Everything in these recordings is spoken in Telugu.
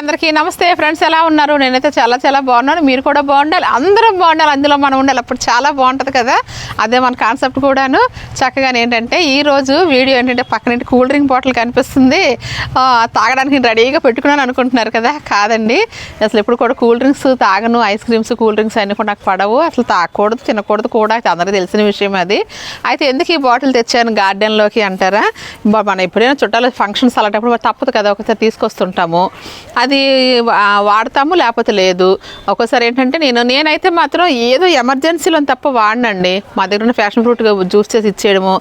అందరికీ నమస్తే ఫ్రెండ్స్ ఎలా ఉన్నారు? నేనైతే చాలా చాలా బాగున్నాను. మీరు కూడా బాగుండాలి. అందరం బాగుండాలి. అందులో మనం ఉండాలి. అప్పుడు చాలా బాగుంటుంది కదా. అదే మన కాన్సెప్ట్ కూడాను. చక్కగా ఏంటంటే ఈరోజు వీడియో ఏంటంటే పక్కన కూల్ డ్రింక్ బాటిల్ కనిపిస్తుంది. తాగడానికి రెడీగా పెట్టుకున్నాను అనుకుంటున్నారు కదా. కాదండి. అసలు ఎప్పుడు కూడా కూల్ డ్రింక్స్ తాగను. ఐస్ క్రీమ్స్ కూల్ డ్రింక్స్ అన్నీ కూడా నాకు పడవు. అసలు తాగకూడదు తినకూడదు కూడా. అందరికీ తెలిసిన విషయం అది. అయితే ఎందుకు ఈ బాటిల్ తెచ్చాను గార్డెన్లోకి అంటారా? మనం ఎప్పుడైనా చుట్టాలు ఫంక్షన్స్ అలాంటప్పుడు తప్పదు కదా. ఒకసారి తీసుకొస్తుంటాము. అది వాడతాము లేకపోతే లేదు. ఒక్కోసారి ఏంటంటే నేను నేనైతే మాత్రం ఏదో ఎమర్జెన్సీలో తప్ప వాడినండి. మా దగ్గర ఉన్న ఫ్యాషన్ ఫ్రూట్ జ్యూస్ చేసి ఇచ్చేయడము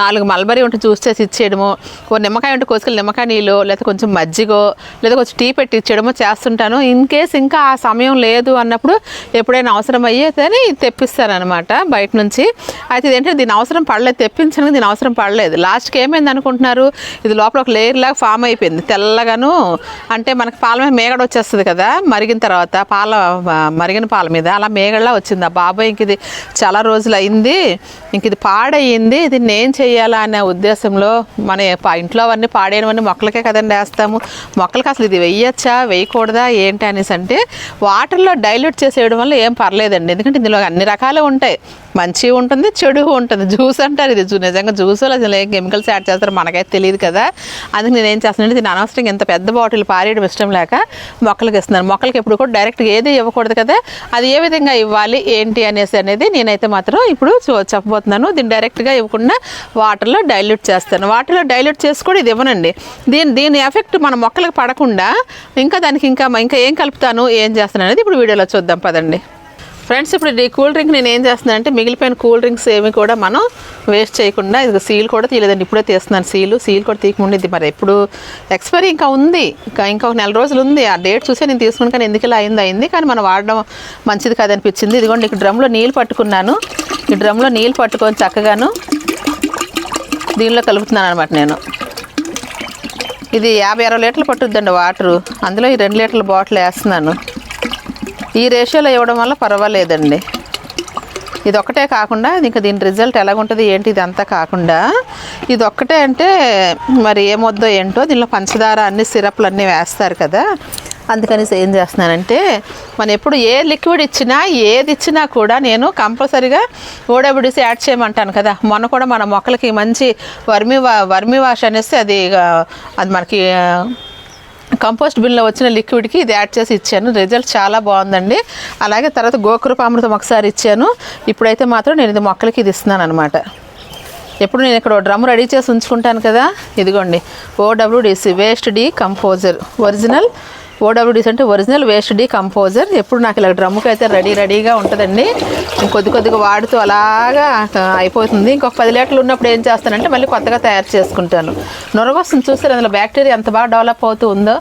నాలుగు మల్బరీ ఉంటే జ్యూస్ చేసి ఇచ్చేయడము ఓ నిమ్మకాయ ఉంటే కోసుకెళ్ళి నిమ్మకాయ నీళ్ళు లేకపోతే కొంచెం మజ్జిగో లేదా కొంచెం టీ పెట్టి ఇచ్చేయడమో చేస్తుంటాను. ఇన్ కేస్ ఇంకా ఆ సమయం లేదు అన్నప్పుడు ఎప్పుడైనా అవసరం అయ్యేదని తెప్పిస్తానమాట బయట నుంచి. అయితే ఇదేంటంటే దీని అవసరం పడలేదు తెప్పించడానికి దీని అవసరం పడలేదు. లాస్ట్కి ఏమైంది అనుకుంటున్నారు? ఇది లోపల ఒక లేయర్ లాగా ఫామ్ అయిపోయింది తెల్లగాను. అంటే మనకు పాల మీద మేగడ వచ్చేస్తుంది కదా మరిగిన తర్వాత పాల మరిగిన పాల మీద. అలా మేగడలా వచ్చింది. ఆ బాబాయ్ ఇంక ఇది చాలా రోజులు అయింది ఇంక ఇది పాడయింది ఇది నేను చేయాలా అనే ఉద్దేశంలో మన ఇంట్లో అవన్నీ పాడేయనివన్నీ మొక్కలకే కదండి వేస్తాము. మొక్కలకి అసలు ఇది వేయచ్చా వేయకూడదా ఏంటి అనేసి అంటే వాటర్లో డైల్యూట్ చేసేయడం వల్ల ఏం పర్లేదండి. ఎందుకంటే ఇందులో అన్ని రకాలు ఉంటాయి. మంచి ఉంటుంది చెడు ఉంటుంది. జ్యూస్ అంటారు ఇది. నిజంగా జ్యూస్లో అసలు ఏం కెమికల్స్ యాడ్ చేస్తారో మనకైతే తెలియదు కదా. అందుకు నేను ఏం చేస్తున్నానంటే దీని అనవసరంగా ఇంత పెద్ద బాటిల్ పారేయడం ఇష్టం లేక మొక్కలకి ఇస్తున్నాను. మొక్కలకి ఎప్పుడు కూడా డైరెక్ట్గా ఏది ఇవ్వకూడదు కదా. అది ఏ విధంగా ఇవ్వాలి ఏంటి అనేసి అనేది నేనైతే మాత్రం ఇప్పుడు చెప్పబోతున్నాను. దీన్ని డైరెక్ట్గా ఇవ్వకుండా వాటర్లో డైల్యూట్ చేస్తాను. వాటర్లో డైల్యూట్ చేసి కూడా ఇది ఇవ్వనండి. దీని దీని ఎఫెక్ట్ మన మొక్కలకు పడకుండా ఇంకా దానికి ఇంకా ఇంకా ఏం కలుపుతాను ఏం చేస్తాను అనేది ఇప్పుడు వీడియోలో చూద్దాం. పదండి. ఫ్రెండ్స్ ఇప్పుడు ఈ కూల్ డ్రింక్ నేను ఏం చేస్తున్నాను అంటే మిగిలిపోయిన కూల్ డ్రింక్స్ ఏమి కూడా మనం వేస్ట్ చేయకుండా ఇది సీల్ కూడా తీయలేదండి. ఇప్పుడే తీస్తున్నాను. సీలు సీల్ కూడా తీయకుండా ఇది మరి ఎప్పుడు ఎక్స్పైరీ ఇంకా ఉంది. ఇంకా ఇంకా ఒక నెల రోజులు ఉంది. ఆ డేట్ చూసే నేను తీసుకుని కానీ ఎందుకు ఇలా అయింది అయింది. కానీ మనం వాడడం మంచిది కాదనిపించింది. ఇదిగోండి ఇక్కడ డ్రమ్లో నీళ్ళు పట్టుకున్నాను. ఈ డ్రమ్లో నీళ్ళు పట్టుకొని చక్కగాను దీనిలో కలుపుతున్నాను అనమాట నేను. ఇది యాభై అరవై లీటర్లు పట్టుద్దండి వాటరు. అందులో ఈ రెండు లీటర్ల బాటిల్ వేస్తున్నాను. ఈ రేషియోలో ఇవ్వడం వల్ల పర్వాలేదండి. ఇది ఒక్కటే కాకుండా ఇంకా దీని రిజల్ట్ ఎలాగుంటుంది ఏంటి ఇదంతా కాకుండా ఇది ఒక్కటే అంటే మరి ఏమొద్దో ఏంటో దీనిలో పంచదార అన్ని సిరప్లు అన్నీ వేస్తారు కదా. అందుకని ఏం చేస్తున్నానంటే మనం ఎప్పుడు ఏ లిక్విడ్ ఇచ్చినా ఏది ఇచ్చినా కూడా నేను కంపల్సరీగా ఓడబిడిసి యాడ్ చేయమంటాను కదా. మొన్న కూడా మన మొక్కలకి మంచి వర్మి వా వర్మి వాష్ అనేసి అది అది మనకి కంపోస్ట్ బిన్లో వచ్చిన లిక్విడ్కి ఇది యాడ్ చేసి ఇచ్చాను. రిజల్ట్ చాలా బాగుందండి. అలాగే తర్వాత గోకృపామృతం ఒకసారి ఇచ్చాను. ఇప్పుడైతే మాత్రం నేను ఇది మొక్కలకి ఇది ఇస్తున్నాను అనమాట ఎప్పుడు నేను ఇక్కడ డ్రమ్ రెడీ చేసి ఉంచుకుంటాను కదా. ఇదిగోండి. OWDC waste decomposer original ఓడబ్ల్యూడీస్ అంటే ఒరిజినల్ వేస్ట్ డి కంపోజర్ ఎప్పుడు నాకు ఇలా డ్రమ్కి అయితే రెడీ రెడీగా ఉంటుందండి. కొద్ది కొద్దిగా వాడుతూ అలాగా అయిపోతుంది. ఇంకొక పది లీటర్లు ఉన్నప్పుడు ఏం చేస్తానంటే మళ్ళీ కొత్తగా తయారు చేసుకుంటాను. నొరగొస్తుంది చూస్తారు అందులో బ్యాక్టీరియా ఎంత బాగా డెవలప్ అవుతూ ఉందో.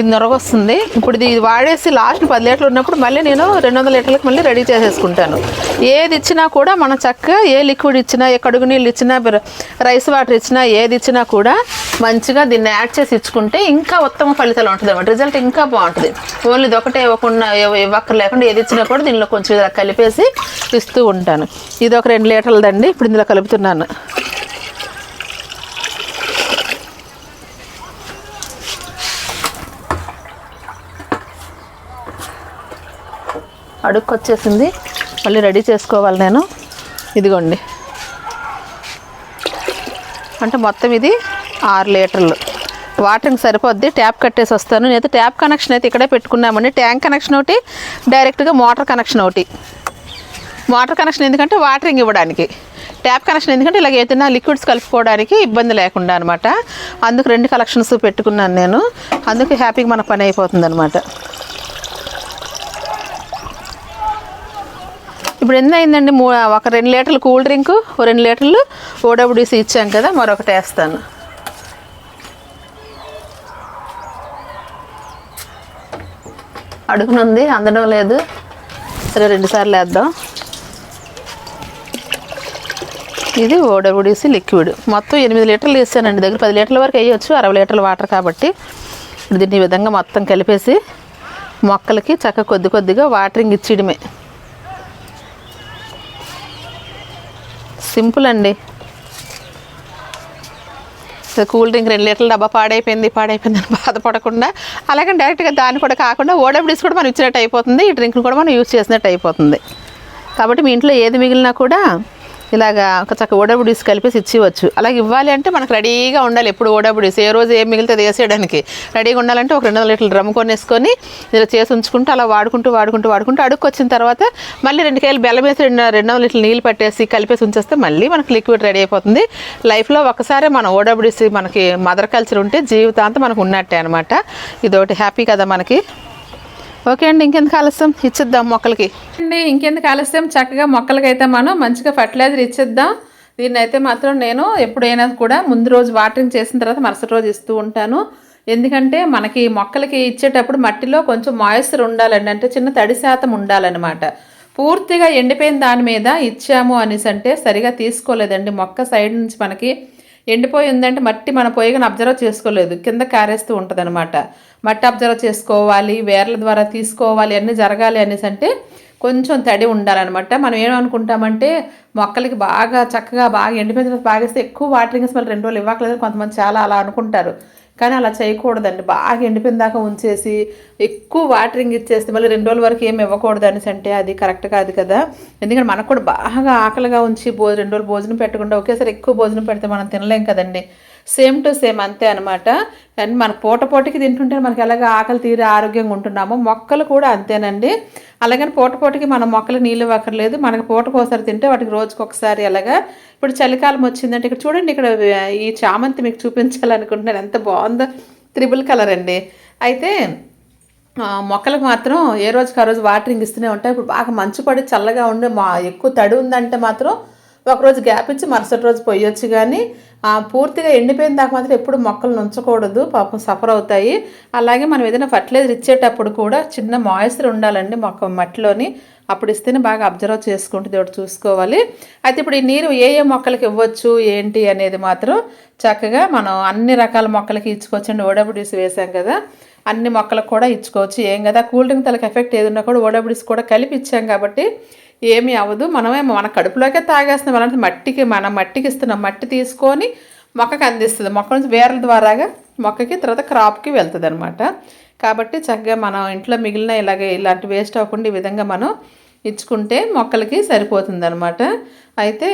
ఇది నొరగొస్తుంది. ఇప్పుడు ఇది వాడేసి లాస్ట్ పది లీటర్లు ఉన్నప్పుడు మళ్ళీ నేను రెండు వందల లీటర్లకు మళ్ళీ రెడీ చేసేసుకుంటాను. ఏది ఇచ్చినా కూడా మనం చక్కగా ఏ లిక్విడ్ ఇచ్చినా ఏ కడుగు నీళ్ళు ఇచ్చినా రైస్ వాటర్ ఇచ్చినా ఏది ఇచ్చినా కూడా మంచిగా దీన్ని యాడ్ చేసి ఇచ్చుకుంటే ఇంకా ఉత్తమ ఫలితాలు ఉంటుంది అనమాట రిజల్ట్ ఇంకా బాగుంటుంది. ఓన్లీ ఇది ఒకటే ఇవ్వకుండా ఇవ్వక్కర్ లేకుండా ఏది ఇచ్చినా కూడా దీనిలో కొంచెం ఇలా కలిపేసి ఇస్తూ ఉంటాను. ఇది ఒక రెండు లీటర్లదండి. ఇప్పుడు ఇందులో కలుపుతున్నాను. అడుక్కు వచ్చేసింది మళ్ళీ రెడీ చేసుకోవాలి నేను. ఇదిగోండి. అంటే మొత్తం ఇది ఆరు లీటర్లు. వాటరింగ్ సరిపోద్ది ట్యాప్ కట్టేసి వస్తాను. నేనైతే ట్యాప్ కనెక్షన్ అయితే ఇక్కడే పెట్టుకున్నామండి. ట్యాంక్ కనెక్షన్ ఒకటి డైరెక్ట్గా మోటార్ కనెక్షన్ ఒకటి. మోటార్ కనెక్షన్ ఎందుకంటే వాటరింగ్ ఇవ్వడానికి. ట్యాప్ కనెక్షన్ ఎందుకంటే ఇలాగ ఏదైనా లిక్విడ్స్ కలుపుకోవడానికి ఇబ్బంది లేకుండా అనమాట అందుకు రెండు కలెక్షన్స్ పెట్టుకున్నాను నేను. అందుకు హ్యాపీగా మన పని అయిపోతుంది అనమాట ఇప్పుడు ఎన్ని అయిందండి? మూ ఒక రెండు లీటర్లు కూల్ డ్రింక్ ఓ రెండు లీటర్లు ఓడబ్ల్యూసీ ఇచ్చాం కదా మరొకటి వేస్తాను. అడుగునుంది అందడం లేదు. సరే రెండు సార్లు వేద్దాం. ఇది ఓడబ్ల్యూడిసి లిక్విడ్. మొత్తం ఎనిమిది లీటర్లు వేసానండి. దగ్గర పది లీటర్ల వరకు వేయచ్చు అరవై లీటర్ల వాటర్ కాబట్టి. దీన్ని ఈ విధంగా మొత్తం కలిపేసి మొక్కలకి చక్క కొద్ది కొద్దిగా వాటరింగ్ ఇచ్చేయడమే. సింపుల్ అండి. కూల్ డ్రింక్ రెండు లీటర్ల డబ్బా పాడైపోయింది పాడైపోయింది అని బాధపడకుండా అలాగే డైరెక్ట్గా దాన్ని కూడా కాకుండా ఓడబ్ల్యూస్ కూడా మనం ఇచ్చినట్టు అయిపోతుంది ఈ డ్రింక్ని కూడా మనం యూజ్ చేసినట్టు అయిపోతుంది. కాబట్టి మీ ఇంట్లో ఏది మిగిలినా కూడా ఇలాగా ఒక చక్క ఓడబుడీస్ కలిపేసి ఇచ్చివచ్చు. అలాగే ఇవ్వాలి అంటే మనకు రెడీగా ఉండాలి ఎప్పుడు ఓడబుడీస్. ఏ రోజు ఏం మిగిలితే వేసేయడానికి. రెడీగా ఉండాలంటే ఒక రెండు వందల లీటర్లు డ్రమ్ కొనేసుకొని ఇలా చేసి ఉంచుకుంటూ అలా వాడుకుంటూ వాడుకుంటూ వాడుకుంటూ అడుక్కు వచ్చిన తర్వాత మళ్ళీ రెండు కేలు బెల్లం వేసి రెండు రెండు వందల లీటర్లు నీళ్ళు పట్టేసి కలిపేసి ఉంచేస్తే మళ్ళీ మనకు లిక్విడ్ రెడీ అయిపోతుంది. లైఫ్లో ఒకసారి మన ఓడబుడీస్ మనకి మదర్ కల్చర్ ఉంటే జీవితాంతం మనకు ఉన్నట్టే అనమాట ఇదొకటి హ్యాపీ కదా మనకి. ఓకే అండి ఇంకెందుకు ఆలస్యం? ఇచ్చిద్దాం మొక్కలకి. అండి ఇంకెందుకు ఆలస్యం? చక్కగా మొక్కలకైతే మనం మంచిగా ఫర్టిలైజర్ ఇచ్చిద్దాం. దీన్ని అయితే మాత్రం నేను ఎప్పుడైనా కూడా ముందు రోజు వాటరింగ్ చేసిన తర్వాత మరుసటి రోజు ఇస్తూ ఉంటాను. ఎందుకంటే మనకి మొక్కలకి ఇచ్చేటప్పుడు మట్టిలో కొంచెం మాయిశ్చర్ ఉండాలండి. అంటే చిన్న తడి శాతం ఉండాలన్నమాట. పూర్తిగా ఎండిపోయిన దాని మీద ఇచ్చాము అనేసి అంటే సరిగా తీసుకోలేదండి. మొక్క సైడ్ నుంచి మనకి ఎండిపోయి ఉందంటే మట్టి మన పొయ్యిగా అబ్జర్వ్ చేసుకోలేదు. కింద కారేస్తూ ఉంటుంది మట్టి అబ్జర్వ్ చేసుకోవాలి వేర్ల ద్వారా తీసుకోవాలి అన్నీ జరగాలి అనేసి అంటే కొంచెం తడి ఉండాలన్నమాట. మనం ఏమనుకుంటామంటే మొక్కలకి బాగా చక్కగా బాగా ఎండిపోయిన తర్వాత బాగా ఇస్తే ఎక్కువ వాటరింగ్ స్మెల్ రెండు రోజులు ఇవ్వట్లేదు కొంతమంది చాలా అలా అనుకుంటారు. కానీ అలా చేయకూడదండి. బాగా ఎండిపోయిన దాకా ఉంచేసి ఎక్కువ వాటరింగ్ ఇచ్చేస్తే మళ్ళీ రెండు రోజుల వరకు ఏమి ఇవ్వకూడదు అనేసి అంటే అది కరెక్ట్ కాదు కదా. ఎందుకంటే మనకు కూడా బాగా ఆకలిగా ఉంచి భోజనం రెండు రోజులు భోజనం పెట్టకుండా ఒకేసారి ఎక్కువ భోజనం పెడితే మనం తినలేం కదండి. సేమ్ టు సేమ్ అంతే అనమాట అండ్ మన పూట పూటకి తింటుంటే మనకి ఎలాగ ఆకలి తీరే ఆరోగ్యంగా ఉంటున్నామో మొక్కలు కూడా అంతేనండి. అలాగని పూట పూటకి మన మొక్కలు నీళ్ళు ఇవ్వక్కర్లేదు. మనకి పూటకు ఒకసారి తింటే వాటికి రోజుకి ఒకసారి ఎలాగా ఇప్పుడు చలికాలం వచ్చిందంటే ఇక్కడ చూడండి ఇక్కడ ఈ చామంతి మీకు చూపించాలనుకుంటున్నాను. ఎంత బాగుందో. త్రిబుల్ కలర్ అండి. అయితే మొక్కలకు మాత్రం ఏ రోజుకి ఆ రోజు వాటరింగ్ ఇస్తూనే ఉంటాయి ఇప్పుడు బాగా మంచు పడి చల్లగా ఉండి మా ఎక్కువ తడి ఉందంటే మాత్రం ఒకరోజు గ్యాప్ ఇచ్చి మరుసటి రోజు పోయొచ్చు కానీ పూర్తిగా ఎండిపోయిన దాకా మాత్రం ఎప్పుడు మొక్కలు ఉంచకూడదు. పాపం సఫర్ అవుతాయి. అలాగే మనం ఏదైనా ఫర్టిలైజర్ ఇచ్చేటప్పుడు కూడా చిన్న మాయిశ్చర్ ఉండాలండి మొక్క మట్టిలోని. అప్పుడు ఇస్తేనే బాగా అబ్జర్వ్ చేసుకుంటుంది ఒకటి చూసుకోవాలి. అయితే ఇప్పుడు ఈ నీరు ఏ ఏ మొక్కలకి ఇవ్వచ్చు ఏంటి అనేది మాత్రం చక్కగా మనం అన్ని రకాల మొక్కలకి ఇచ్చుకోవచ్చండి. ఓడబుడిసి వేసాం కదా అన్ని మొక్కలకు కూడా ఇచ్చుకోవచ్చు. ఏం కదా కూల్ డ్రింక్ తలకి ఎఫెక్ట్ ఏదన్నా కూడా ఓడబుడిసి కూడా కలిపి ఇచ్చాం కాబట్టి ఏమీ అవ్వదు. మనమే మన కడుపులోకే తాగేస్తున్నాం. అలాంటి మట్టికి మన మట్టికి ఇస్తున్నాం మట్టి తీసుకొని మొక్కకి అందిస్తుంది. మొక్క నుంచి వేర్ల ద్వారాగా మొక్కకి తర్వాత క్రాప్కి వెళ్తుంది అనమాట కాబట్టి చక్కగా మనం ఇంట్లో మిగిలిన ఇలాగే ఇలాంటి వేస్ట్ అవ్వకుండా ఈ విధంగా మనం ఇచ్చుకుంటే మొక్కలకి సరిపోతుంది అనమాట అయితే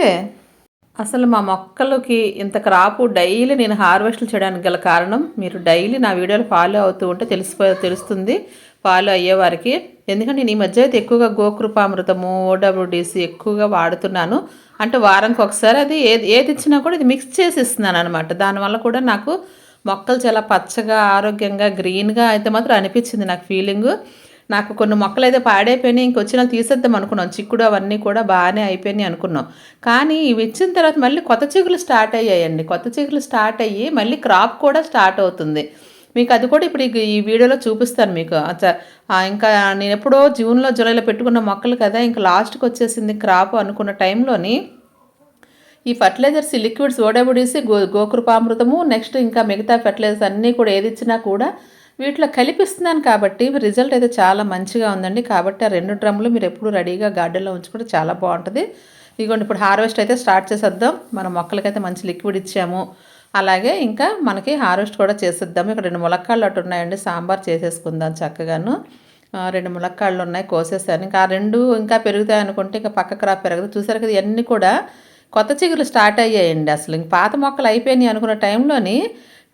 అసలు మా మొక్కలకి ఇంత క్రాపు డైలీ నేను హార్వెస్ట్లు చేయడానికి గల కారణం మీరు డైలీ నా వీడియోలు ఫాలో అవుతూ ఉంటే తెలిసిపో తెలుస్తుంది. ఫాలో అయ్యేవారికి ఎందుకంటే నేను ఈ మధ్య అయితే ఎక్కువగా గోకృపామృతము ఓడబ్ల్యూడిసి ఎక్కువగా వాడుతున్నాను. అంటే వారానికి ఒకసారి అది ఏది ఏది ఇచ్చినా కూడా ఇది మిక్స్ చేసి ఇస్తున్నాను అనమాట దానివల్ల కూడా నాకు మొక్కలు చాలా పచ్చగా ఆరోగ్యంగా గ్రీన్గా అయితే మాత్రం అనిపించింది నాకు ఫీలింగ్ నాకు కొన్ని మొక్కలు అయితే పాడైపోయినాయి ఇంకొచ్చిన తీసేద్దాం అనుకున్నాం. చిక్కుడు అవన్నీ కూడా బాగానే అయిపోయినాయి అనుకున్నాం. కానీ ఇవి ఇచ్చిన తర్వాత మళ్ళీ కొత్త చిగులు స్టార్ట్ అయ్యాయండి. కొత్త చిగులు స్టార్ట్ అయ్యి మళ్ళీ క్రాప్ కూడా స్టార్ట్ అవుతుంది. మీకు అది కూడా ఇప్పుడు ఈ వీడియోలో చూపిస్తాను మీకు. ఇంకా నేను ఎప్పుడో జూన్లో జూలైలో పెట్టుకున్న మొక్కలు కదా ఇంకా లాస్ట్కి వచ్చేసింది క్రాప్ అనుకున్న టైంలోని ఈ ఫర్టిలైజర్స్ లిక్విడ్స్ ఓడబుడేసి గో గోకృపామృతము నెక్స్ట్ ఇంకా మిగతా ఫర్టిలైజర్స్ అన్నీ కూడా ఏది ఇచ్చినా కూడా వీటిలో కలిపిస్తున్నాను కాబట్టి రిజల్ట్ అయితే చాలా మంచిగా ఉందండి. కాబట్టి ఆ రెండు డ్రమ్లు మీరు ఎప్పుడు రెడీగా గార్డెన్లో ఉంచుకుంటే చాలా బాగుంటుంది. ఇదిగోండి ఇప్పుడు హార్వెస్ట్ అయితే స్టార్ట్ చేసేద్దాం. మన మొక్కలకైతే మంచి లిక్విడ్ ఇచ్చాము. అలాగే ఇంకా మనకి హార్వెస్ట్ కూడా చేసేద్దాం. ఇక్కడ రెండు ములక్కాళ్ళు అటు ఉన్నాయండి సాంబార్ చేసేసుకుందాం చక్కగాను. రెండు ములక్కాళ్ళు ఉన్నాయి కోసేసాను. ఇంకా ఆ రెండు ఇంకా పెరుగుతాయి అనుకుంటే ఇంకా పక్క క్రాప్ పెరగదు. చూసారు కదా ఇవన్నీ కూడా కొత్త చిగులు స్టార్ట్ అయ్యాయండి అసలు. ఇంక పాత మొక్కలు అయిపోయినాయి అనుకున్న టైంలోని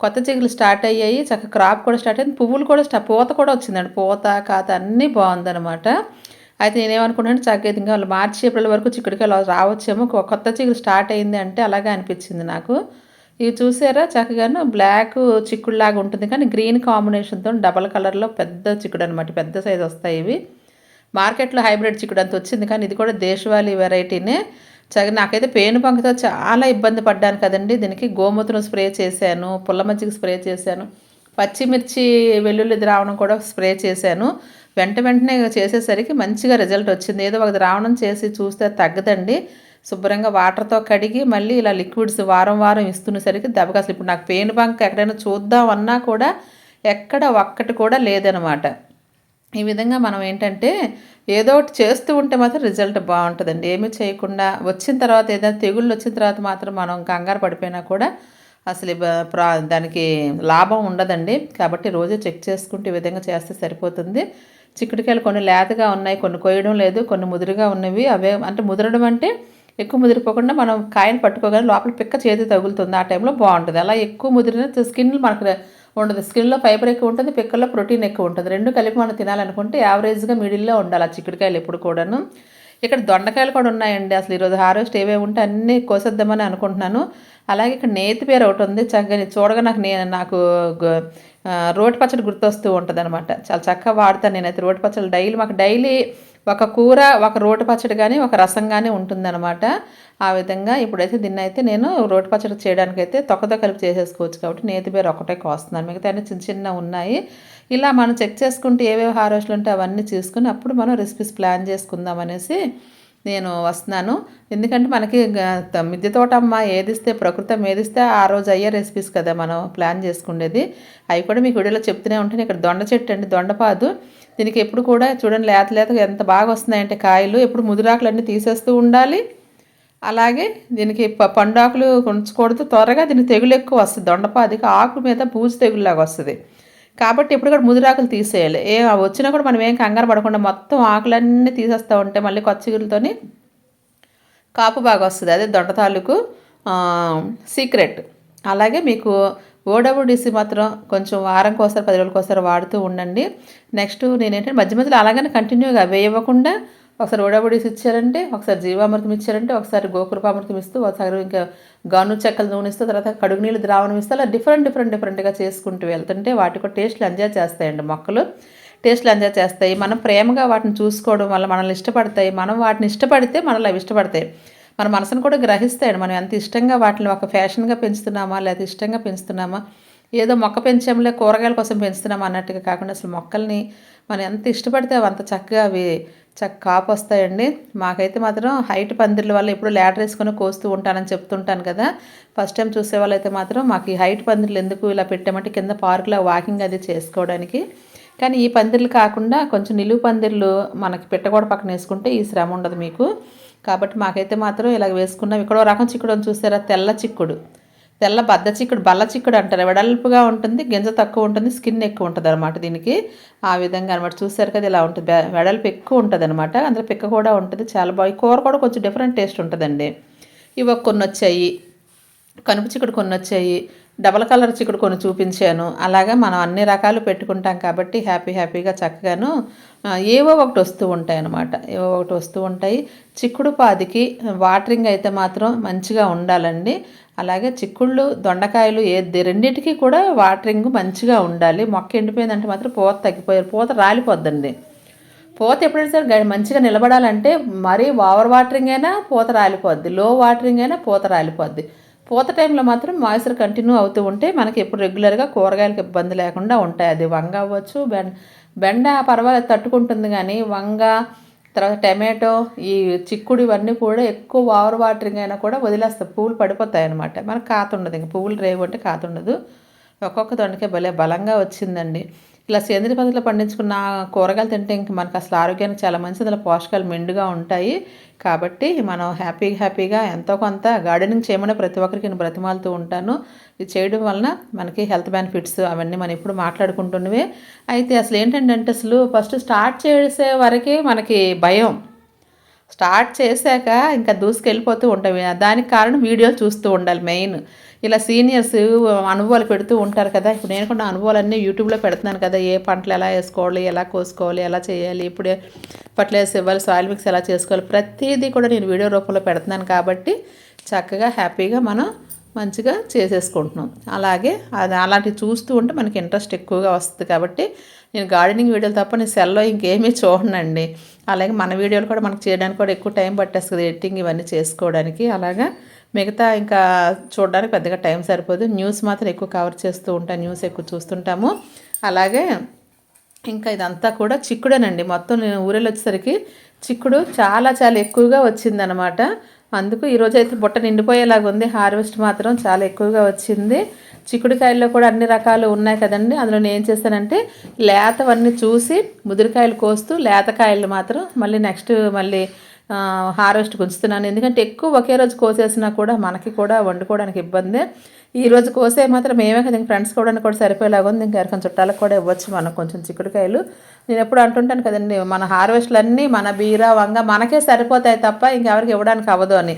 కొత్త చిగులు స్టార్ట్ అయ్యాయి. చక్క క్రాప్ కూడా స్టార్ట్ అయింది. పువ్వులు కూడా స్టా పూత కూడా వచ్చిందండి. పూత కాత అన్నీ బాగుందనమాట అయితే నేనేమనుకున్నాను చక్కగా ఇంకా వాళ్ళు మార్చి ఏప్రిల్ వరకు చిక్కుడికాయలు రావచ్చేమో. కొత్త చిగులు స్టార్ట్ అయింది అంటే అలాగే అనిపించింది నాకు. ఇవి చూసారా? చక్కగాను బ్లాక్ చిక్కుడులాగా ఉంటుంది. కానీ గ్రీన్ కాంబినేషన్తో డబల్ కలర్లో పెద్ద చిక్కుడు అనమాట పెద్ద సైజు వస్తాయి ఇవి. మార్కెట్లో హైబ్రిడ్ చిక్కుడు అంత వచ్చింది. కానీ ఇది కూడా దేశవాళీ వెరైటీనే. చక్క నాకైతే పేను పంకతో చాలా ఇబ్బంది పడ్డాను కదండి. దీనికి గోమూత్రం స్ప్రే చేశాను పుల్ల మజ్జిగ స్ప్రే చేశాను పచ్చిమిర్చి వెల్లుల్లి ద్రావణం కూడా స్ప్రే చేశాను. వెంట వెంటనే చేసేసరికి మంచిగా రిజల్ట్ వచ్చింది. ఏదో ఒక ద్రావణం చేసి చూస్తే తగ్గదండి. శుభ్రంగా వాటర్తో కడిగి మళ్ళీ ఇలా లిక్విడ్స్ వారం వారం ఇస్తున్నసరికి దెబ్బకి అసలు ఇప్పుడు నాకు పెయిన్ బంక్ ఎక్కడైనా చూద్దామన్నా కూడా ఎక్కడ ఒక్కటి కూడా లేదనమాట. ఈ విధంగా మనం ఏంటంటే ఏదో ఒకటి చేస్తూ ఉంటే మాత్రం రిజల్ట్ బాగుంటుందండి. ఏమీ చేయకుండా వచ్చిన తర్వాత ఏదైనా తెగుళ్ళు వచ్చిన తర్వాత మాత్రం మనం కంగారు పడిపోయినా కూడా అసలు ప్రా దానికి లాభం ఉండదండి. కాబట్టి రోజు చెక్ చేసుకుంటే ఈ విధంగా చేస్తే సరిపోతుంది. చిక్కుడుకాయలు కొన్ని లేతగా ఉన్నాయి కొన్ని కొయ్యడం లేదు కొన్ని ముదురుగా ఉన్నవి. అవే అంటే ముదరడం అంటే ఎక్కువ ముదిరిపోకుండా మనం కాయను పట్టుకోగానే లోపల పిక్క చేతి తగులుతుంది. ఆ టైంలో బాగుంటుంది. అలా ఎక్కువ ముదిరిన స్కిన్ మనకు ఉండదు. స్కిన్లో ఫైబర్ ఎక్కువ ఉంటుంది పిక్కల్లో ప్రోటీన్ ఎక్కువ ఉంటుంది. రెండు కలిపి మనం తినాలనుకుంటే యావరేజ్గా మిడిల్లో ఉండాలి ఆ చిక్కుడుకాయలు ఎప్పుడు కూడాను. ఇక్కడ దొండకాయలు కూడా ఉన్నాయండి. అసలు ఈరోజు హార్వెస్ట్ ఏవే ఉంటే అన్నీ కోసేద్దామని అనుకుంటున్నాను. అలాగే ఇక్కడ నేతి పేరు ఒకటి ఉంది. చక్కగా చూడగా నాకు నేను నాకు రోటి పచ్చడి గుర్తొస్తూ ఉంటుంది అనమాట చాలా చక్కగా వాడతాను నేనైతే రోటి పచ్చడి డైలీ. మాకు డైలీ ఒక కూర ఒక రోటి పచ్చడి కానీ ఒక రసం కానీ ఉంటుందన్నమాట. ఆ విధంగా ఇప్పుడైతే దీన్ని అయితే నేను రోటి పచ్చడి చేయడానికి అయితే తొక్కతో కలిపి చేసేసుకోవచ్చు కాబట్టి నేతి బేరు ఒకటే కోస్తున్నాను. మిగతా అన్ని చిన్న చిన్న ఉన్నాయి. ఇలా మనం చెక్ చేసుకుంటే ఏవేవి హార్వెస్ట్లు ఉంటే అవన్నీ చూసుకుని అప్పుడు మనం రెసిపీస్ ప్లాన్ చేసుకుందాం అనేసి నేను వస్తున్నాను. ఎందుకంటే మనకి మిద్దె తోట మిద్దె తోటమ్మ ఏదిస్తే ప్రకృతం ఏదిస్తే ఆ రోజు అయ్యే రెసిపీస్ కదా మనం ప్లాన్ చేసుకునేది అవి కూడా మీకు వీడియోలో చెప్తూనే ఉంటాను. ఇక్కడ దొండ చెట్టు అండి దొండపాదు. దీనికి ఎప్పుడు కూడా చూడండి లేత లేతగా ఎంత బాగా వస్తున్నాయంటే కాయలు ఎప్పుడు ముదిరాకులన్నీ తీసేస్తూ ఉండాలి. అలాగే దీనికి ప- పండాకులు ఉంచకూడదు త్వరగా దీనికి తెగులు ఎక్కువ వస్తుంది. దొండపాదికి ఆకు మీద బూజు తెగులులాగా వస్తుంది. కాబట్టి ఎప్పుడు కూడా ముదిరాకులు తీసేయాలి. ఏ వచ్చినా కూడా మనం ఏం కంగారు పడకుండా మొత్తం ఆకులన్నీ తీసేస్తూ ఉంటే మళ్ళీ కొత్త కాపు బాగా వస్తుంది. అదే దొండ తాలూకు సీక్రెట్. అలాగే మీకు ఓడబ్ల్యూడిసి మాత్రం కొంచెం వారంకి ఒకసారి పది రోజులకి ఒకసారి వాడుతూ ఉండండి. నెక్స్ట్ నేనేంటంటే మధ్య మధ్యలో అలాగనే కంటిన్యూగా వేయవ్వకుండా ఒకసారి ఓడబ్ల్యూడిసి ఇచ్చారంటే ఒకసారి జీవామృతం ఇచ్చారంటే ఒకసారి గోకృపామృతం ఇస్తూ ఒకసారి ఇంకా గాను చెక్కల నూనె ఇస్తూ తర్వాత కడుగు నీళ్ళు ద్రావణం ఇస్తూ అలా డిఫరెంట్ డిఫరెంట్ డిఫరెంట్గా చేసుకుంటూ వెళ్తుంటే వాటికి టేస్ట్లు ఎంజాయ్ చేస్తాయండి మొక్కలు. టేస్ట్లు ఎంజాయ్ చేస్తాయి. మనం ప్రేమగా వాటిని చూసుకోవడం వల్ల మనల్ని ఇష్టపడతాయి. మనం వాటిని ఇష్టపడితే మనల్ని అవి ఇష్టపడతాయి. మన మనసును కూడా గ్రహిస్తాడు. మనం ఎంత ఇష్టంగా వాటిని ఒక ఫ్యాషన్గా పెంచుతున్నామా లేదా ఇష్టంగా పెంచుతున్నామా ఏదో మొక్క పెంచాంలే కూరగాయల కోసం పెంచుతున్నామా అన్నట్టుగా కాకుండా అసలు మొక్కల్ని మనం ఎంత ఇష్టపడితే అంత చక్కగా అవి చక్క కాపు వస్తాయండి మాకైతే మాత్రం హైట్ పందిర్ల వల్ల ఎప్పుడు ల్యాడర్ వేసుకొని కోస్తూ ఉంటానని చెప్తుంటాను కదా. ఫస్ట్ టైం చూసే వాళ్ళైతే మాత్రం మాకు ఈ హైట్ పందిర్లు ఎందుకు ఇలా పెట్టామంటే కింద పార్కులో వాకింగ్ అది చేసుకోవడానికి. కానీ ఈ పందిర్లు కాకుండా కొంచెం నిలువు పందిర్లు మనకి పెట్టగోడ పక్కన వేసుకుంటే ఈ శ్రమ ఉండదు మీకు. కాబట్టి మాకైతే మాత్రం ఇలాగ వేసుకున్నాం. ఇక్కడ రకం చిక్కుడు చూసారా? తెల్ల చిక్కుడు. తెల్ల బద్ద చిక్కుడు బల్ల చిక్కుడు అంటారు. వెడల్పుగా ఉంటుంది గింజ తక్కువ ఉంటుంది స్కిన్ ఎక్కువ ఉంటుంది అనమాట దీనికి. ఆ విధంగా అనమాట చూసారు కదా ఇలా ఉంటుంది. వెడల్పు ఎక్కువ ఉంటుంది అనమాట అందులో పిక్క కూడా ఉంటుంది చాలా బాగా. కూర కూడా కొంచెం డిఫరెంట్ టేస్ట్ ఉంటుందండి. ఇవి కొన్ని వచ్చాయి. కనుపు చిక్కుడు కొన్ని వచ్చాయి. డబల్ కలర్ చిక్కుడు కొన్ని చూపించాను. అలాగా మనం అన్ని రకాలు పెట్టుకుంటాం కాబట్టి హ్యాపీ హ్యాపీగా చక్కగాను ఏవో ఒకటి వస్తూ ఉంటాయి అన్నమాట. ఏవో ఒకటి వస్తూ ఉంటాయి. చిక్కుడు పాదికి వాటరింగ్ అయితే మాత్రం మంచిగా ఉండాలండి. అలాగే చిక్కుళ్ళు దొండకాయలు ఏ రెండింటికి కూడా వాటరింగ్ మంచిగా ఉండాలి. మొక్క ఎండిపోయిందంటే మాత్రం పూత తగ్గిపోయారు. పూత రాలిపోద్దండి. పూత ఎప్పుడైనా సరే గ- మంచిగా నిలబడాలంటే మరీ ఓవర్ వాటరింగ్ అయినా పూత రాలిపోద్ది. లో వాటరింగ్ అయినా పూత రాలిపోద్ది. పూత టైంలో మాత్రం మాయిశ్చర్ కంటిన్యూ అవుతూ ఉంటే మనకి ఎప్పుడు రెగ్యులర్గా కూరగాయలకు ఇబ్బంది లేకుండా ఉంటాయి. అది వంగ అవ్వచ్చు బెండ బెండ పర్వాలేదు తట్టుకుంటుంది కానీ వంగ తర్వాత టమాటో ఈ చిక్కుడు ఇవన్నీ కూడా ఎక్కువ ఓవర్ వాటరింగ్ అయినా కూడా వదిలేస్తాయి. పువ్వులు పడిపోతాయి అనమాట మనకు కాతుండదు ఇంకా పువ్వులు రేవు అంటే కాతుండదు ఒక్కొక్క దొండకాయ భలే బలంగా వచ్చిందండి. ఇలా సేంద్రియ పద్ధతిలో పండించుకున్న కూరగాయలు తింటే ఇంక మనకు అసలు ఆరోగ్యానికి చాలా మంచిది. అలా పోషకాలు మెండుగా ఉంటాయి. కాబట్టి మనం హ్యాపీ హ్యాపీగా ఎంతో కొంత గార్డెనింగ్ చేయమని ప్రతి ఒక్కరికి నేను బ్రతిమాలుతూ ఉంటాను. ఇది చేయడం వలన మనకి హెల్త్ బెనిఫిట్స్ అవన్నీ మనం ఇప్పుడు మాట్లాడుకుంటున్నవే. అయితే అసలు ఏంటంటే అసలు ఫస్ట్ స్టార్ట్ చేసే వరకే మనకి భయం. స్టార్ట్ చేశాక ఇంకా దూసుకెళ్ళిపోతూ ఉంటాం. దానికి కారణం వీడియోలు చూస్తూ ఉండాలి మెయిన్. ఇలా సీనియర్స్ అనుభవాలు పెడుతూ ఉంటారు కదా. ఇప్పుడు నేను కూడా అనుభవాలన్నీ యూట్యూబ్లో పెడుతున్నాను కదా. ఏ పంటలు ఎలా వేసుకోవాలి ఎలా కోసుకోవాలి ఎలా చేయాలి ఇప్పుడే ఫర్టిలైజర్స్ ఇవ్వాలి సాయిల్ మిక్స్ ఎలా చేసుకోవాలి ప్రతిదీ కూడా నేను వీడియో రూపంలో పెడుతున్నాను కాబట్టి చక్కగా హ్యాపీగా మనం మంచిగా చేసేసుకుంటున్నాం. అలాగే అది అలాంటివి చూస్తూ ఉంటే మనకి ఇంట్రెస్ట్ ఎక్కువగా వస్తుంది కాబట్టి నేను గార్డెనింగ్ వీడియోలు తప్ప నేను సెల్లో ఇంకేమీ చూడనండి. అలాగే మన వీడియోలు కూడా మనకు చేయడానికి కూడా ఎక్కువ టైం పట్టేస్తుంది ఎడిటింగ్ ఇవన్నీ చేసుకోవడానికి. అలాగా మిగతా ఇంకా చూడడానికి పెద్దగా టైం సరిపోదు. న్యూస్ మాత్రం ఎక్కువ కవర్ చేస్తూ ఉంటాం న్యూస్ ఎక్కువ చూస్తుంటాము. అలాగే ఇంకా ఇదంతా కూడా చిక్కుడేనండి. మొత్తం నేను ఊరెళ్ళి వచ్చేసరికి చిక్కుడు చాలా చాలా ఎక్కువగా వచ్చిందనమాట అందుకు ఈరోజు అయితే బుట్ట నిండిపోయేలాగా ఉంది. హార్వెస్ట్ మాత్రం చాలా ఎక్కువగా వచ్చింది. చిక్కుడుకాయల్లో కూడా అన్ని రకాలు ఉన్నాయి కదండి. అందులో నేను ఏం చేస్తానంటే లేతవన్నీ చూసి ముదిరికాయలు కోస్తూ లేతకాయలు మాత్రం మళ్ళీ నెక్స్ట్ మళ్ళీ హార్వెస్ట్ ఉంచుతున్నాను. ఎందుకంటే ఎక్కువ ఒకే రోజు కోసేసినా కూడా మనకి కూడా వండుకోవడానికి ఇబ్బంది. ఈ రోజు కోసే మాత్రం మేమే కదా ఇంక ఫ్రెండ్స్ కూడా కూడా సరిపోయేలాగా ఉంది. ఇంకా ఎవరికైనా చుట్టాలకు కూడా ఇవ్వచ్చు మనం కొంచెం చిక్కుడుకాయలు. నేను ఎప్పుడు అంటుంటాను కదండి మన హార్వెస్ట్లన్నీ మన బీర వంగ మనకే సరిపోతాయి తప్ప ఇంకెవరికి ఇవ్వడానికి అవ్వదు అని.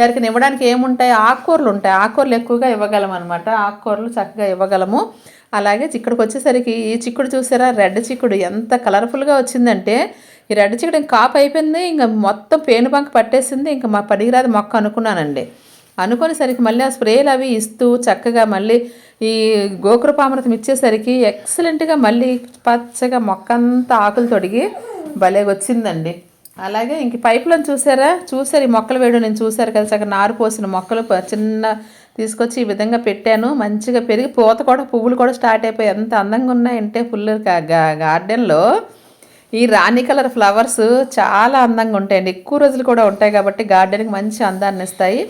ఎవరికి ఇవ్వడానికి ఏముంటాయి ఆకుకూరలు ఉంటాయి. ఆకుకూరలు ఎక్కువగా ఇవ్వగలం అనమాట ఆకుకూరలు చక్కగా ఇవ్వగలము. అలాగే చిక్కుడుకి వచ్చేసరికి ఈ చిక్కుడు చూసారా? రెడ్ చిక్కుడు ఎంత కలర్ఫుల్గా వచ్చిందంటే ఈ రెడ్ చిక్కుడు కాపు అయిపోయింది. ఇంకా మొత్తం పేనుబంక పట్టేసింది. ఇంకా మా పడిగిరాది మొక్క అనుకున్నానండి. అనుకునేసరికి మళ్ళీ ఆ స్ప్రేలు అవి ఇస్తూ చక్కగా మళ్ళీ ఈ గోకృపామృతం ఇచ్చేసరికి ఎక్సలెంట్గా మళ్ళీ పచ్చగా మొక్క అంతా ఆకులు తొడిగి భలే వచ్చిందండి. అలాగే ఇంక పైపులను చూసారా? చూసారు ఈ మొక్కలు వేయడం నేను చూసారు కదా చక్కగా నారు పోసిన మొక్కలు చిన్న తీసుకొచ్చి ఈ విధంగా పెట్టాను. మంచిగా పెరిగి పూత కూడా పువ్వులు కూడా స్టార్ట్ అయిపోయి ఎంత అందంగా ఉన్నాయంటే ఫుల్ గార్డెన్లో ఈ రాణి కలర్ ఫ్లవర్స్ చాలా అందంగా ఉంటాయండి. ఎక్కువ రోజులు కూడా ఉంటాయి కాబట్టి గార్డెన్కి మంచి అందాన్ని ఇస్తాయి.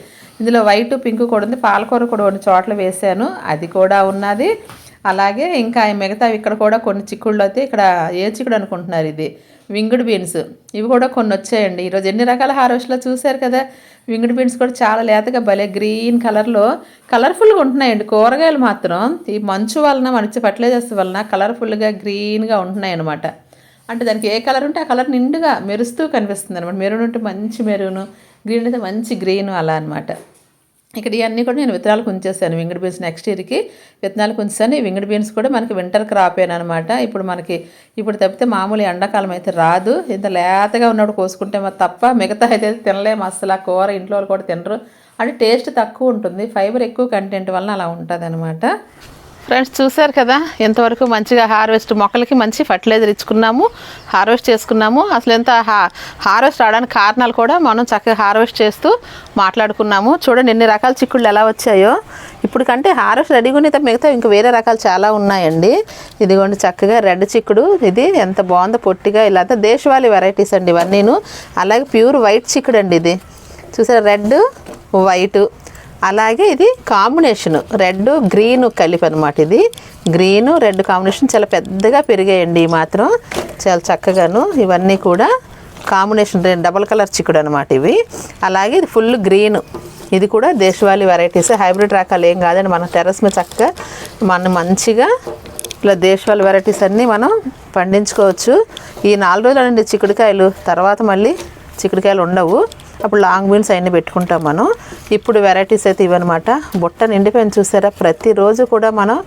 ఇందులో వైట్ పింక్ కూడా ఉంది. పాలకూర కూడా కొన్ని చోట్ల వేసాను అది కూడా ఉన్నది. అలాగే ఇంకా మిగతావి ఇక్కడ కూడా కొన్ని చిక్కుళ్ళు అయితే ఇక్కడ ఏ చిక్కుడు అనుకుంటున్నారు ఇది? వింగుడు బీన్స్ ఇవి కూడా కొన్ని వచ్చాయండి. ఈరోజు ఎన్ని రకాల హార్వెస్ట్లో చూశారు కదా? వింగుడు బీన్స్ కూడా చాలా లేతగా భలే గ్రీన్ కలర్లో కలర్ఫుల్గా ఉంటున్నాయండి. కూరగాయలు మాత్రం ఈ మంచు వలన మంచి ఫర్టిలైజర్స్ వలన కలర్ఫుల్గా గ్రీన్గా ఉంటున్నాయి అన్నమాట అంటే దానికి ఏ కలర్ ఉంటే ఆ కలర్ నిండుగా మెరుస్తూ కనిపిస్తుంది అనమాట మెరూన్ ఉంటే మంచి మెరూను గ్రీన్ అయితే మంచి గ్రీన్ అలా అనమాట ఇక్కడ ఇవన్నీ కూడా నేను విత్తనాలకు ఉంచేసాను వింగడి బీన్స్ నెక్స్ట్ ఇయర్కి విత్తనాలు ఉంచాను ఈ వింగడి బీన్స్ కూడా మనకి వింటర్ క్రాప్ అనమాట ఇప్పుడు మనకి ఇప్పుడు తప్పితే మామూలు ఎండాకాలం అయితే రాదు. ఇంత లేతగా ఉన్నప్పుడు కోసుకుంటే మరి తప్ప మిగతా అయితే తినలేము అసలు ఆ కూర ఇంట్లో వాళ్ళు కూడా తినరు. అంటే టేస్ట్ తక్కువ ఉంటుంది. ఫైబర్ ఎక్కువ కంటెంట్ వలన అలా ఉంటుంది అనమాట ఫ్రెండ్స్ చూశారు కదా? ఎంతవరకు మంచిగా హార్వెస్ట్ మొక్కలకి మంచి ఫర్టిలైజర్ ఇచ్చుకున్నాము హార్వెస్ట్ చేసుకున్నాము. అసలు ఎంత హా హార్వెస్ట్ రావడానికి కారణాలు కూడా మనం చక్కగా హార్వెస్ట్ చేస్తూ మాట్లాడుకున్నాము. చూడండి ఎన్ని రకాల చిక్కుళ్ళు ఎలా వచ్చాయో. ఇప్పుడు కంటే హార్వెస్ట్ రెడీగా ఉన్నాయి తప్ప మిగతా ఇంకా వేరే రకాలు చాలా ఉన్నాయండి. ఇదిగోండి చక్కగా రెడ్ చిక్కుడు. ఇది ఎంత బాగుందో పొట్టిగా ఇలా. అంతా దేశవాళీ వెరైటీస్ అండి ఇవన్నీను. అలాగే ప్యూర్ వైట్ చిక్కుడు అండి ఇది. చూసారా రెడ్ వైటు. అలాగే ఇది కాంబినేషన్ రెడ్ గ్రీన్ కలిపి అనమాట ఇది. గ్రీన్ రెడ్ కాంబినేషన్ చాలా పెద్దగా పెరిగాయండి ఈ మాత్రం. చాలా చక్కగాను. ఇవన్నీ కూడా కాంబినేషన్ డబల్ కలర్ చిక్కుడు అనమాట ఇవి. అలాగే ఇది ఫుల్ గ్రీన్ ఇది కూడా దేశవాళీ వెరైటీస్ హైబ్రిడ్ రకాలు ఏం కాదండి. మన టెరస్ మీద చక్కగా మనం మంచిగా ఇట్లా దేశవాళీ వెరైటీస్ అన్నీ మనం పండించుకోవచ్చు. ఈ నాలుగు రోజులు అండి చిక్కుడుకాయలు. తర్వాత మళ్ళీ చిక్కుడుకాయలు ఉండవు. అప్పుడు లాంగ్ బీన్స్ అవన్నీ పెట్టుకుంటాం మనం. ఇప్పుడు వెరైటీస్ అయితే ఇవన్నమాట బుట్ట నిండిపోయిన చూసారా? ప్రతిరోజు కూడా మనం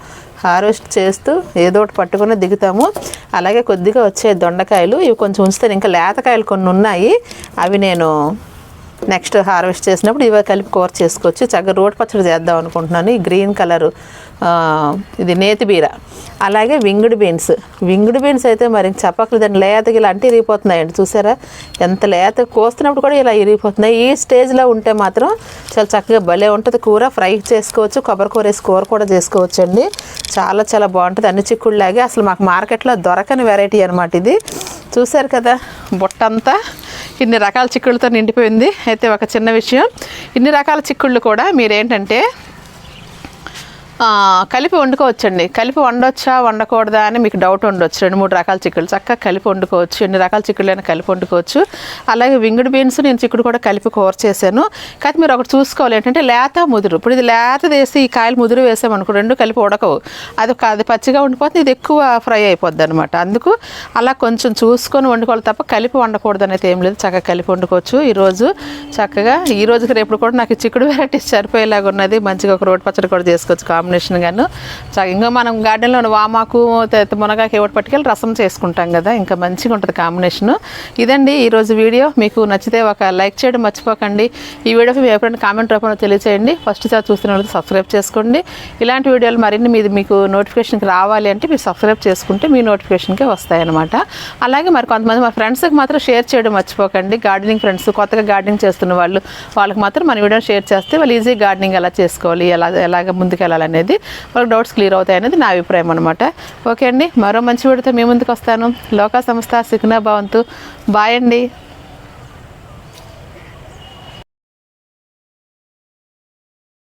హార్వెస్ట్ చేస్తూ ఏదో ఒకటి పట్టుకొని దిగుతాము. అలాగే కొద్దిగా వచ్చే దొండకాయలు ఇవి కొంచెం ఉంచుతాను. ఇంకా లేతకాయలు కొన్ని ఉన్నాయి. అవి నేను నెక్స్ట్ హార్వెస్ట్ చేసినప్పుడు ఇవే కలిపి కూర చేసుకోవచ్చు చక్కగా రోడ్ పచ్చడి చేద్దాం అనుకుంటున్నాను. ఈ గ్రీన్ కలరు ఇది నేతి బీర అలాగే వింగుడు బీన్స్. వింగుడు బీన్స్ అయితే మరి చెప్పకలు దాన్ని లేతకి ఇలా అంటే ఇరిగిపోతున్నాయండి. చూసారా? ఎంత లేత కోస్తున్నప్పుడు కూడా ఇలా ఇరిగిపోతున్నాయి. ఈ స్టేజ్లో ఉంటే మాత్రం చాలా చక్కగా భలే ఉంటుంది కూర. ఫ్రై చేసుకోవచ్చు కొబ్బరి కూర వేసి కూర కూడా చేసుకోవచ్చు అండి చాలా చాలా బాగుంటుంది. అన్ని చిక్కుడులాగే అసలు మాకు మార్కెట్లో దొరకని వెరైటీ అనమాట ఇది. చూసారు కదా? బుట్టంతా ఇన్ని రకాల చిక్కుళ్ళతో నిండిపోయింది. అయితే ఒక చిన్న విషయం. ఇన్ని రకాల చిక్కుళ్ళు కూడా మీరేంటంటే కలిపి వండుకోవచ్చండి. కలిపి వండొచ్చా వండకూడదా అని మీకు డౌట్ ఉండొచ్చు. రెండు మూడు రకాల చిక్కులు చక్కగా కలిపి వండుకోవచ్చు. ఎన్ని రకాల చిక్కుళ్ళైనా కలిపి వండుకోవచ్చు. అలాగే వింగుడు బీన్స్ నేను చిక్కుడు కూడా కలిపి కూర చేశాను. కాకపోతే మీరు ఒకటి చూసుకోవాలి. ఏంటంటే లేత ముదురు. ఇప్పుడు ఇది లేత వేసి ఈ కాయలు ముదురు వేసామనుకో రెండు కలిపి ఉడకవు. అది ఒక- అది పచ్చిగా ఉండిపోతుంది. ఇది ఎక్కువ ఫ్రై అయిపోద్ది అనమాట అందుకు అలా కొంచెం చూసుకొని వండుకోవాలి తప్ప కలిపి వండకూడదు అనేది ఏం లేదు. చక్కగా కలిపి వండుకోవచ్చు. ఈరోజు చక్కగా ఈ రోజుకి రేపు కూడా నాకు చిక్కుడు వెరైటీస్ సరిపోయేలాగా ఉన్నది. మంచిగా ఒక రోడ్ పచ్చడి కూడా చేసుకోవచ్చు. కాంబినేషన్ గాను. ఇంకా మనం గార్డెన్లో వామాకు తర్వాత మునగాకు ఏవటి పట్టుకెళ్ళి రసం చేసుకుంటాం కదా ఇంకా మంచిగా ఉంటుంది కాంబినేషన్. ఇదండి ఈరోజు వీడియో. మీకు నచ్చితే ఒక లైక్ చేయడం మర్చిపోకండి. ఈ వీడియోకి మీ ఎప్పుడైనా కామెంట్ రూపంలో తెలియచేయండి. ఫస్ట్ సార్ చూస్తున్న వాళ్ళకి సబ్స్క్రైబ్ చేసుకోండి. ఇలాంటి వీడియోలు మరిన్ని మీది మీకు నోటిఫికేషన్కి రావాలి అంటే మీరు సబ్స్క్రైబ్ చేసుకుంటే మీ నోటిఫికేషన్కే వస్తాయన్నమాట. అలాగే మరి కొంతమంది మా ఫ్రెండ్స్కి మాత్రం షేర్ చేయడం మర్చిపోకండి. గార్డెనింగ్ ఫ్రెండ్స్ కొత్తగా గార్డెనింగ్ చేస్తున్న వాళ్ళు వాళ్ళకి మాత్రం మన వీడియో షేర్ చేస్తే వాళ్ళు ఈజీ గార్డెనింగ్ ఎలా చేసుకోవాలి ఎలా ఎలాగ ముందుకు అనేది వాళ్ళకి డౌట్స్ క్లియర్ అవుతాయి అనేది నా అభిప్రాయం అనమాట ఓకే అండి మరో మంచి వీడియోతో మీ ముందుకు వస్తాను. లోకా సంస్థ సిగ్నా భవంతు. బాయ్ అండి.